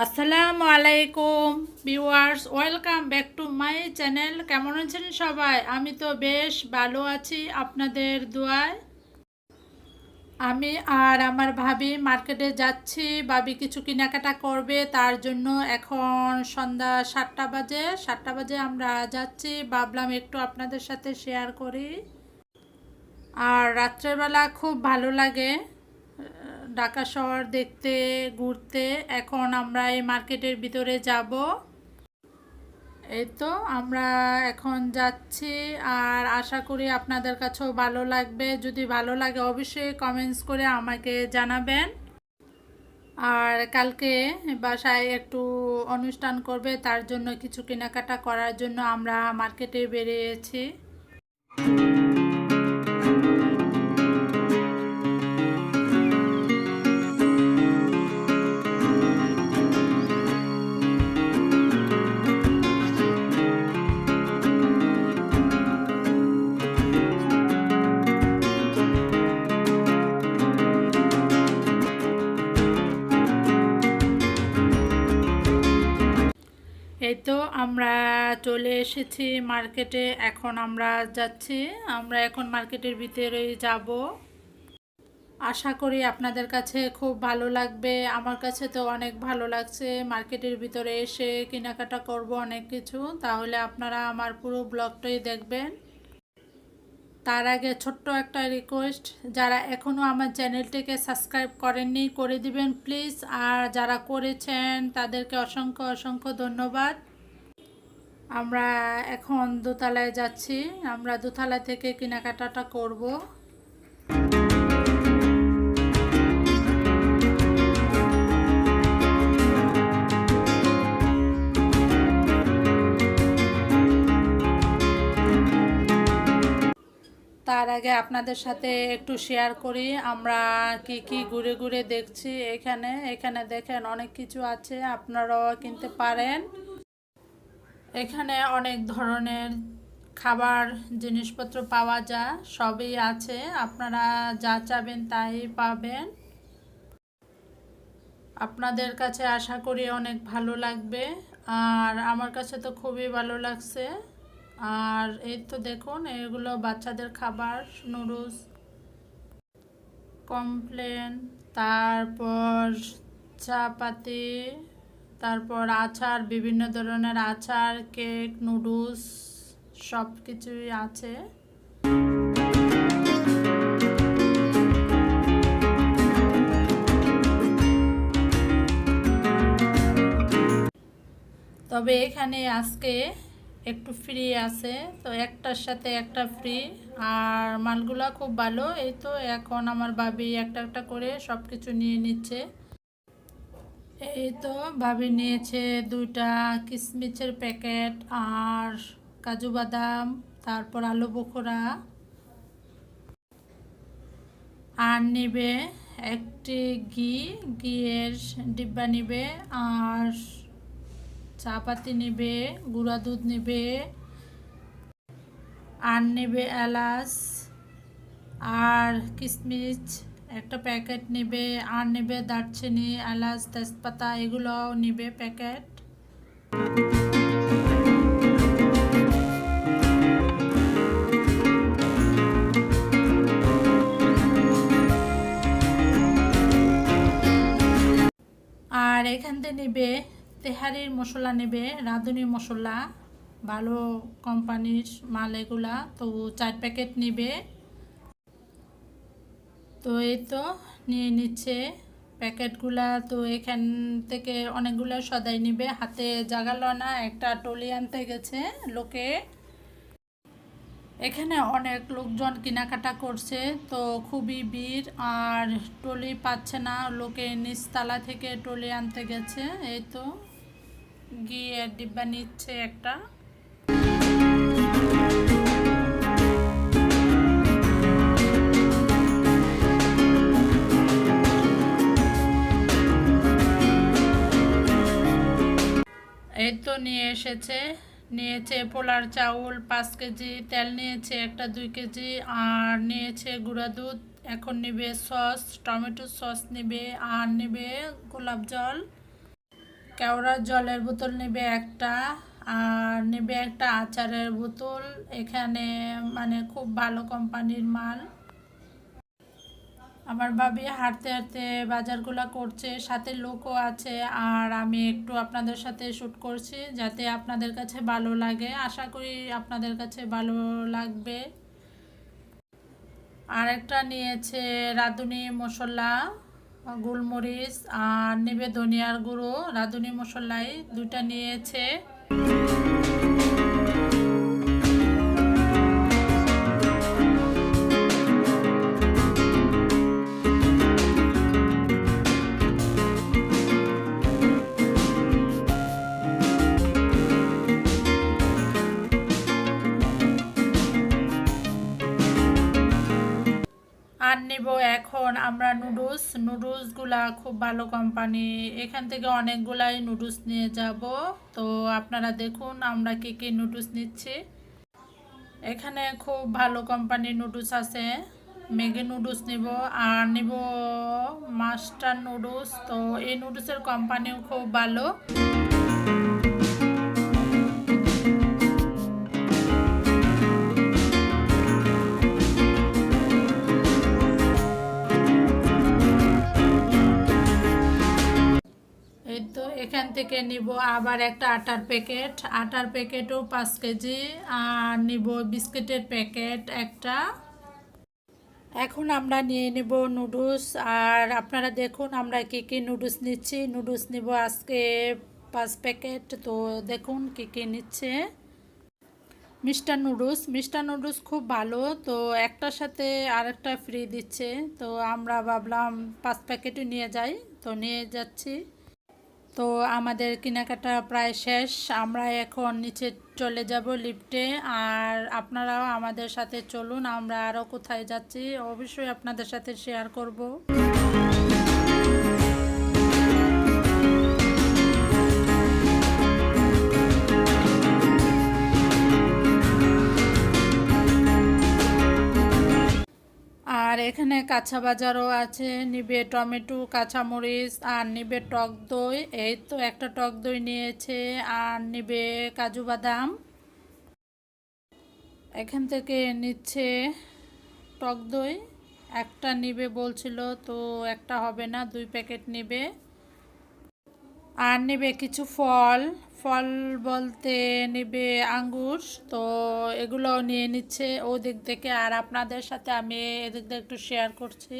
আসসালামু আলাইকুম, viewers, welcome back to my channel. কেমন আছেন সবাই? আমি তো বেশ ভালো আছি আপনাদের দোয়ায়। আমি আর আমার ভাবি মার্কেটে যাচ্ছি। ভাবি কিছু কেনাকাটা করবে, তার জন্য এখন সন্ধ্যা সাতটা বাজে। সাতটা বাজে আমরা যাচ্ছি। ভাবলাম একটু আপনাদের সাথে শেয়ার করি। আর রাত্রেবেলা খুব ভালো লাগে। ঢাকা শহর দেখতে, ঘুরতে, এখন আমরা এই মার্কেটের ভিতরে যাব। এই তো আমরা এখন যাচ্ছি আর আশা করি আপনাদের কাছেও ভালো লাগবে। যদি ভালো লাগে অবশ্যই কমেন্টস করে আমাকে জানাবেন। আর কালকে বাসায় একটু অনুষ্ঠান করবে, তার জন্য কিছু কেনাকাটা করার জন্য আমরা মার্কেটে বেরিয়েছি। এই তো আমরা চলে এসেছি মার্কেটে, এখন আমরা যাচ্ছি। আমরা এখন মার্কেটের ভিতরে যাব। আশা করি আপনাদের কাছে খুব ভালো লাগবে। আমার কাছে তো অনেক ভালো লাগছে মার্কেটের ভিতরে এসে কেনাকাটা করব অনেক কিছু। তাহলে আপনারা আমার পুরো ব্লগটাই দেখবেন। তার আগে ছোট্ট একটা রিকোয়েস্ট যারা এখনও আমার চ্যানেলটিকে সাবস্ক্রাইব করেননি, করে দিবেন প্লিজ আর যারা করেছেন, তাদেরকে অসংখ্য অসংখ্য ধন্যবাদ। আমরা এখন দোতলায় যাচ্ছি। আমরা দোতলা থেকে কেনাকাটাটা করব। তার আগে আপনাদের সাথে একটু শেয়ার করি। আমরা কি কি ঘুরে ঘুরে দেখছি এখানে। এখানে দেখেন অনেক কিছু আছে, আপনারাও কিনতে পারেন। এখানে অনেক ধরনের খাবার, জিনিসপত্র পাওয়া যায়, সবই আছে। আপনারা যা চাবেন তাই পাবেন। আপনাদের কাছে আশা করি অনেক ভালো লাগবে। আর আমার কাছে তো খুবই ভালো লাগছে। আর এই তো দেখুন, এগুলো বাচ্চাদের খাবার, নুডলস, কমপ্লেন, তারপর চাপাতি, তারপর আচার, বিভিন্ন ধরনের আচার, কেক, নুডলস সব কিছুই আছে। তবে এখানে আজকে একটু ফ্রি আছে। তো একটার সাথে একটা ফ্রি আর মালগুলা খুব ভালো। এই তো এখন আমার ভাবি একটা একটা করে সব কিছু নিয়ে নিচ্ছে। এই তো ভাবি নিয়েছে দুইটা কিশমিচের প্যাকেট আর কাজু বাদাম, তারপর আলু বখোরা আর নেবে একটি ঘি, ঘিয়ের ডিব্বা নিবে। আর চা পাতি নেবে, গুঁড়া দুধ নেবে আর নেবে, এলাচ আর কিশমিশ একটা প্যাকেট নেবে আর নেবে, দারচিনি, এলাচ, তেজপাতা, এগুলোও নেবে প্যাকেট। আর এখান থেকে নেবে তেহারির মশলা নেবে রাঁধুনি মশলা ভালো কোম্পানির মাল এগুলা, তো চার প্যাকেট নেবে। তো এই তো নিয়ে নিচ্ছে প্যাকেটগুলা, তো এখান থেকে অনেকগুলো সদাই নিবে। হাতে জাগালো না একটা টলি আনতে গেছে লোকে। এখানে অনেক লোকজন কেনাকাটা করছে, তো খুবই ভিড়। আর টলি পাচ্ছে না, লোকে নিচতলা থেকে টলি আনতে গেছে, এই তো। গিয়ে ডিব্বা নিচ্ছে একটা। এই তো নিয়ে এসেছে। নিয়েছে পোলার চাউল, পাঁচ কেজি তেল নিয়েছে, একটা দুই কেজি। আর নিয়েছে গুঁড়া দুধ, এখন নেবে সস, টমেটো সস নেবে, আর নেবে গোলাপ জল। কেওড়ার জলের বোতল নেবে একটা, আর নেবে একটা আচারের বোতল। এখানে মানে খুব ভালো কোম্পানির মাল। আমার ভাবি হাঁটতে হাঁটতে বাজারগুলো করছে, সাথে লোকও আছে, আর আমি একটু আপনাদের সাথে শ্যুট করছি যাতে আপনাদের কাছে ভালো লাগে। আশা করি আপনাদের কাছে ভালো লাগবে। আরেকটা নিয়েছে রাঁধুনি মশলা। গোলমরিচ আর নেবে ধনিয়ার গুঁড়ো রাঁধুনি মশলাই দুটা নিয়েছে। আর নিব এখন আমরা নুডলসগুলা খুব ভালো কোম্পানি এখান থেকে অনেকগুলাই নুডলস নিয়ে যাব। তো আপনারা দেখুন আমরা কী কী নুডলস নিচ্ছি। এখানে খুব ভালো কোম্পানির নুডলস আছে। ম্যাগি নুডলস নিব, আর নিব মাস্টার নুডলস তো এই নুডলসের কোম্পানিও খুব ভালো। থেকে নিব আবার একটা আটার প্যাকেট। আটার প্যাকেটও পাঁচ কেজি। আর নিব বিস্কিটের প্যাকেট একটা। এখন আমরা নিয়ে নেব নুডলস। আর আপনারা দেখুন আমরা কি কি নুডলস নিচ্ছি। নুডলস নিব আজকে পাঁচ প্যাকেট। তো দেখুন কি কি নিচ্ছে। Mister noodles. মিস্টার নুডলস খুব ভালো। তো একটার সাথে আরেকটা ফ্রি দিচ্ছে। তো আমরা ভাবলাম পাঁচ প্যাকেটই নিয়ে যাই। তো নিয়ে যাচ্ছি। তো আমাদের কেনাকাটা প্রায় শেষ। আমরা এখন নিচে চলে যাব লিফটে। আর আপনারাও আমাদের সাথে চলুন, আমরা আরও কোথায় যাচ্ছি অবশ্যই আপনাদের সাথে শেয়ার করব। কাঁচা বাজারও আছে, নিবে টমেটো, কাঁচামরিচ, আর নিবে টক দই। এই তো একটা টক দই নিয়েছে, আর নিবে কাজু বাদাম। এখান থেকে নিচ্ছে টক দই। একটা নিবে বলছিল, তো একটা হবে না, দুই প্যাকেট নিবে। আর নেবে কিছু ফল। ফল বলতে নেবে আঙ্গুর, তো এগুলো নিয়ে নিচ্ছে ওদিক থেকে। আর আপনাদের সাথে আমি এদিক দিয়ে একটু শেয়ার করছি।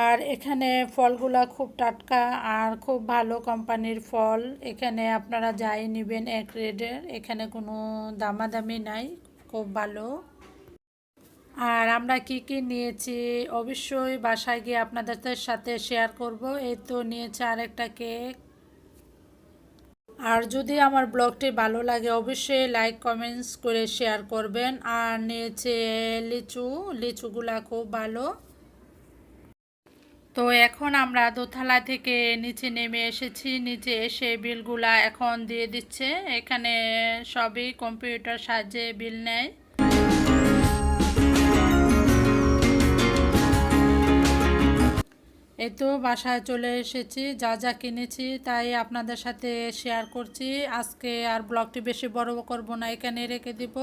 আর এখানে ফলগুলা খুব টাটকা আর খুব ভালো কোম্পানির ফল। এখানে আপনারা যাই নেবেন এক রেডের এখানে কোনো দামাদামি নাই, খুব ভালো। আর আমরা কি কি নিয়েছি অবশ্যই বাসায় গিয়ে আপনাদের সাথে শেয়ার করব। এই তো নিয়েছে আরেকটা কেক আর যদি আমার ব্লগটি ভালো লাগে, অবশ্যই লাইক কমেন্টস করে শেয়ার করবেন। আর নিয়েছে লিচু, লিচুগুলা খুব ভালো। তো এখন আমরা দোতলা থেকে নিচে নেমে এসেছি। নিচে এসে বিলগুলা এখন দিয়ে দিচ্ছে। এখানে সবই কম্পিউটার সাহায্যে বিল নেয়। এই তো বাসায় চলে এসেছি, যা যা কিনেছি তাই আপনাদের সাথে শেয়ার করছি। আজকে আর ব্লগটি বেশি বড় করব না, এখানে রেখে দিব।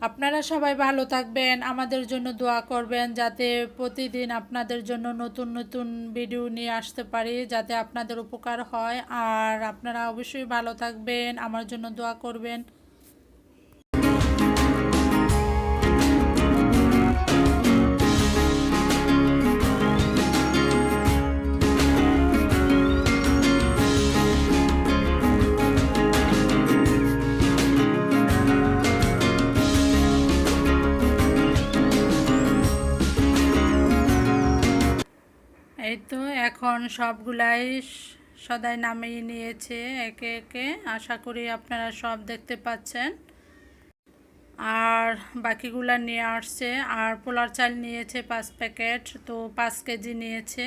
আপনারা সবাই ভালো থাকবেন, আমাদের জন্য দোয়া করবেন যাতে প্রতিদিন আপনাদের জন্য নতুন নতুন ভিডিও নিয়ে আসতে পারি, যাতে আপনাদের উপকার হয়। আর আপনারা অবশ্যই ভালো থাকবেন, আমার জন্য দোয়া করবেন। এই তো এখন সবগুলাই সদাই নামিয়ে নিয়েছে একে একে। আশা করি আপনারা সব দেখতে পাচ্ছেন। আর বাকিগুলা নিয়ে আসছে। আর পোলার চাল নিয়েছে পাঁচ প্যাকেট, তো পাঁচ কেজি নিয়েছে।